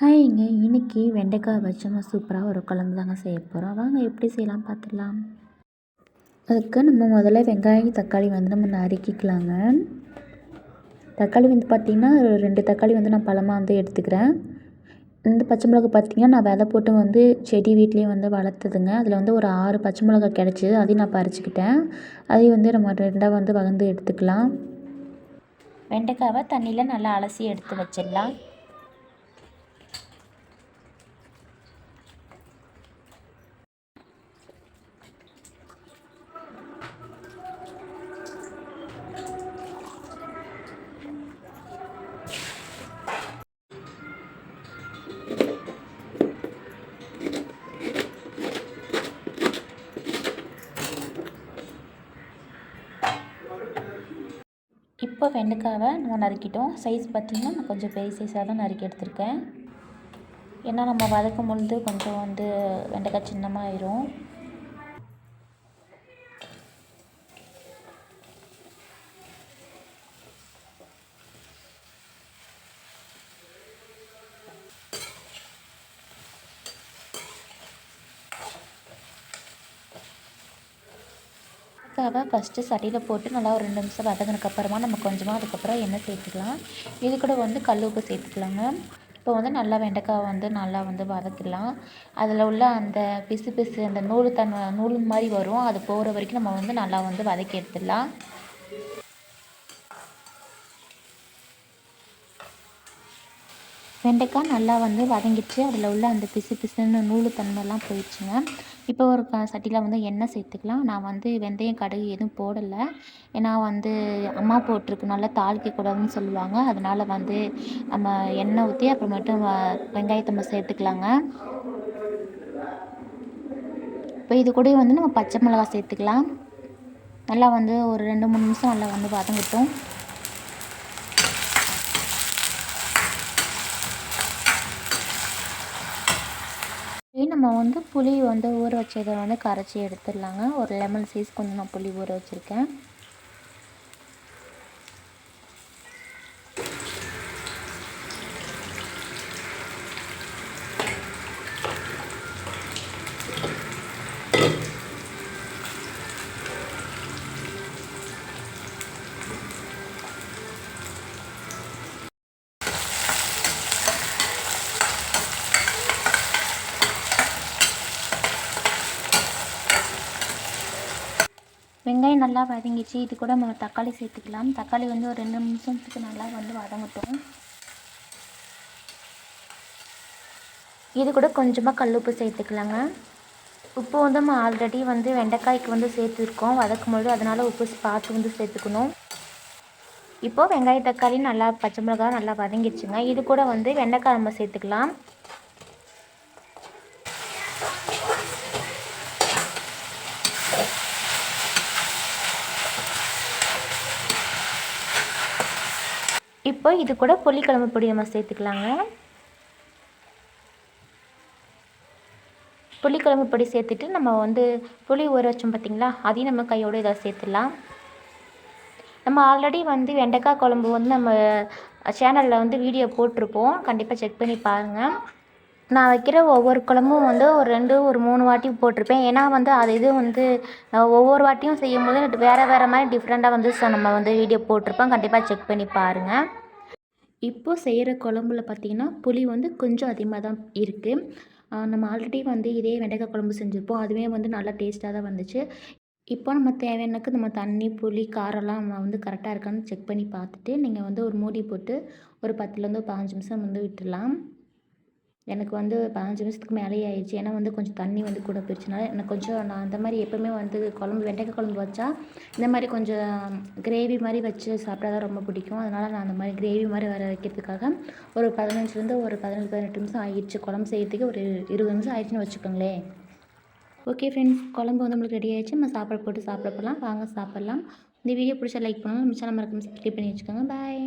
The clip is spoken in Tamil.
ஹாய்ங்க இன்னைக்கு வெண்டைக்காய் வச்சு சூப்பராக ஒரு குழம்பு தாங்க செய்ய போகிறோம் வாங்க எப்படி செய்யலாம் பார்த்துடலாம். அதுக்கு நம்ம முதல்ல வெங்காயம் தக்காளி வந்து நம்ம நறுக்கிக்கலாங்க. தக்காளி வந்து பார்த்திங்கன்னா ஒரு ரெண்டு தக்காளி வந்து நான் பழமாக வந்து எடுத்துக்கிறேன். இந்த பச்சை மிளகா பார்த்திங்கன்னா நான் விதை போட்டு வந்து செடி வீட்லேயே வந்து வளர்த்துதுங்க. அதில் வந்து ஒரு ஆறு பச்சை மிளகா கிடச்சிது. அதையும் நான் பறிச்சுக்கிட்டேன். அதையும் வந்து நம்ம ரெண்டாக வந்து வளர்ந்து எடுத்துக்கலாம். வெண்டைக்காவை தண்ணியில் நல்லா அலசி எடுத்து வச்சிடலாம். இப்போ வெண்டைக்காவை நம்ம நறுக்கிட்டோம். சைஸ் பார்த்திங்கன்னா நான் கொஞ்சம் பெரிய சைஸாக தான் நறுக்கி எடுத்திருக்கேன். ஏன்னா நம்ம வதக்கும் பொழுது கொஞ்சம் வந்து வெண்டைக்காய் சின்னமாயிரும். மிளகாவை ஃபஸ்ட்டு சட்டியில் போட்டு நல்லா ஒரு ரெண்டு நிமிஷம் வதங்கினதுக்கப்புறமா நம்ம கொஞ்சமாக அதுக்கப்புறம் எண்ணெய் சேர்த்துக்கலாம். இது கூட வந்து கல் உப்பு சேர்த்துக்கலாங்க. இப்போ வந்து நல்லா வெண்டைக்காய் வந்து நல்லா வந்து வதக்கிடலாம். அதில் உள்ள அந்த பிசு பிசு அந்த நூல் தன்மை நூல் மாதிரி வரும். அது போகிற வரைக்கும் நம்ம வந்து நல்லா வந்து வதக்கி எடுத்துடலாம். வெண்டைக்காய் நல்லா வந்து வதங்கிடுச்சு. அதில் உள்ள அந்த பிசு பிசுன்னு நூல் தன்மைலாம் போயிடுச்சுங்க. இப்போ ஒரு க சட்டியில் வந்து எண்ணெய் சேர்த்துக்கலாம். நான் வந்து வெந்தயம் கடுகு எதுவும் போடலை. ஏன்னா வந்து அம்மா போட்டிருக்கு நல்லா தாளிக்கக்கூடாதுன்னு சொல்லுவாங்க. அதனால் வந்து நம்ம எண்ணெய் ஊற்றி அப்புறமேட்டும் வெங்காயத்தை நம்ம சேர்த்துக்கலாங்க. இப்போ இது கூட வந்து நம்ம பச்சை மிளகா சேர்த்துக்கலாம். நல்லா வந்து ஒரு ரெண்டு மூணு நிமிஷம் நல்லா வந்து வதங்கட்டும். நம்ம வந்து புளி வந்து ஊற வச்சதை வந்து கரைச்சி எடுத்துடலாங்க. ஒரு லெமன் சைஸ் கொஞ்சம் நான் புளி ஊற வச்சுருக்கேன். வெங்காயம் நல்லா வதங்கிச்சு. இது கூட நம்ம தக்காளி சேர்த்துக்கலாம். தக்காளி வந்து ஒரு ரெண்டு நிமிஷத்துக்கு நல்லா வந்து வதங்கட்டும். இது கூட கொஞ்சமாக கல்லுப்பு சேர்த்துக்கலாங்க. உப்பு வந்து நம்ம ஆல்ரெடி வந்து வெண்டைக்காய்க்கு வந்து சேர்த்துருக்கோம். வதக்கும் பொழுது அதனால் உப்பு பார்த்து வந்து சேர்த்துக்கணும். இப்போது வெங்காய தக்காளி நல்லா பச்சை மிளகா நல்லா வதங்கிடுச்சுங்க. இது கூட வந்து வெண்டைக்காய் நம்ம சேர்த்துக்கலாம். இப்போ இது கூட புளிக்கிழம்பு பொடி நம்ம சேர்த்துக்கலாங்க. புளிக்கிழம்பு பொடி சேர்த்துட்டு நம்ம வந்து புளி ஊற வச்சோம் பார்த்திங்களா அதையும் நம்ம கையோடு இதாக சேர்த்துடலாம். நம்ம ஆல்ரெடி வந்து வெண்டைக்காய் குழம்பு வந்து நம்ம சேனலில் வந்து வீடியோ போட்டிருப்போம். கண்டிப்பாக செக் பண்ணி பாருங்கள் நான் வைக்கிற ஒவ்வொரு குழம்பும் வந்து ஒரு ரெண்டு ஒரு மூணு வாட்டி போட்டிருப்பேன். ஏன்னா வந்து அது இது வந்து ஒவ்வொரு வாட்டியும் செய்யும்போது வேறு வேறு மாதிரி டிஃப்ரெண்ட்டாக வந்து நம்ம வந்து வீடியோ போட்டிருப்போம். கண்டிப்பாக செக் பண்ணி பாருங்கள் இப்போது செய்கிற குழம்புல பார்த்திங்கன்னா புளி வந்து கொஞ்சம் அதிகமாக தான் இருக்குது நம்ம ஆல்ரெடி வந்து இதே வெண்டைக்காய் குழம்பு செஞ்சுருப்போம். அதுவே வந்து நல்லா டேஸ்ட்டாக தான் வந்துச்சு. இப்போ நம்ம தேவையானக்கு நம்ம தண்ணி புளி காரம்லாம் நம்ம வந்து கரெக்டாக இருக்கான்னு செக் பண்ணி பார்த்துட்டு நீங்கள் வந்து ஒரு மூடி போட்டு ஒரு பத்துலேருந்து ஒரு பதினஞ்சு நிமிஷம் வந்து விட்டுடலாம். எனக்கு வந்து பதினஞ்சு நிமிஷத்துக்கு மேலேயே ஆயிடுச்சு. ஏன்னா வந்து கொஞ்சம் தண்ணி வந்து கூட போயிடுச்சுனால எனக்கு கொஞ்சம் நான் அந்த மாதிரி எப்போவுமே வந்து குழம்பு வெண்டைக்காய் குழம்பு வச்சா இந்த மாதிரி கொஞ்சம் கிரேவி மாதிரி வச்சு சாப்பிட்டா தான் ரொம்ப பிடிக்கும். அதனால் நான் அந்த மாதிரி கிரேவி மாதிரி வர வைக்கிறதுக்காக ஒரு பதினஞ்சுலேருந்து ஒரு பதினஞ்சு பதினெட்டு நிமிஷம் ஆயிடுச்சு. குழம்பு செய்யறதுக்கு ஒரு இருபது நிமிஷம் ஆயிடுச்சுன்னு வச்சுக்கோங்களேன். ஓகே ஃப்ரெண்ட்ஸ் குழம்பு வந்து நம்மளுக்கு ரெடி ஆயிடுச்சு. நம்ம சாப்பாடு போட்டு சாப்பிட போகலாம் வாங்க சாப்பிட்லாம். இந்த வீடியோ பிடிச்சா லைக் பண்ணுங்கள் நம்ம சேனல் மறக்காம சப்ஸ்கிரைப் பண்ணி வச்சுக்கோங்க. பாய்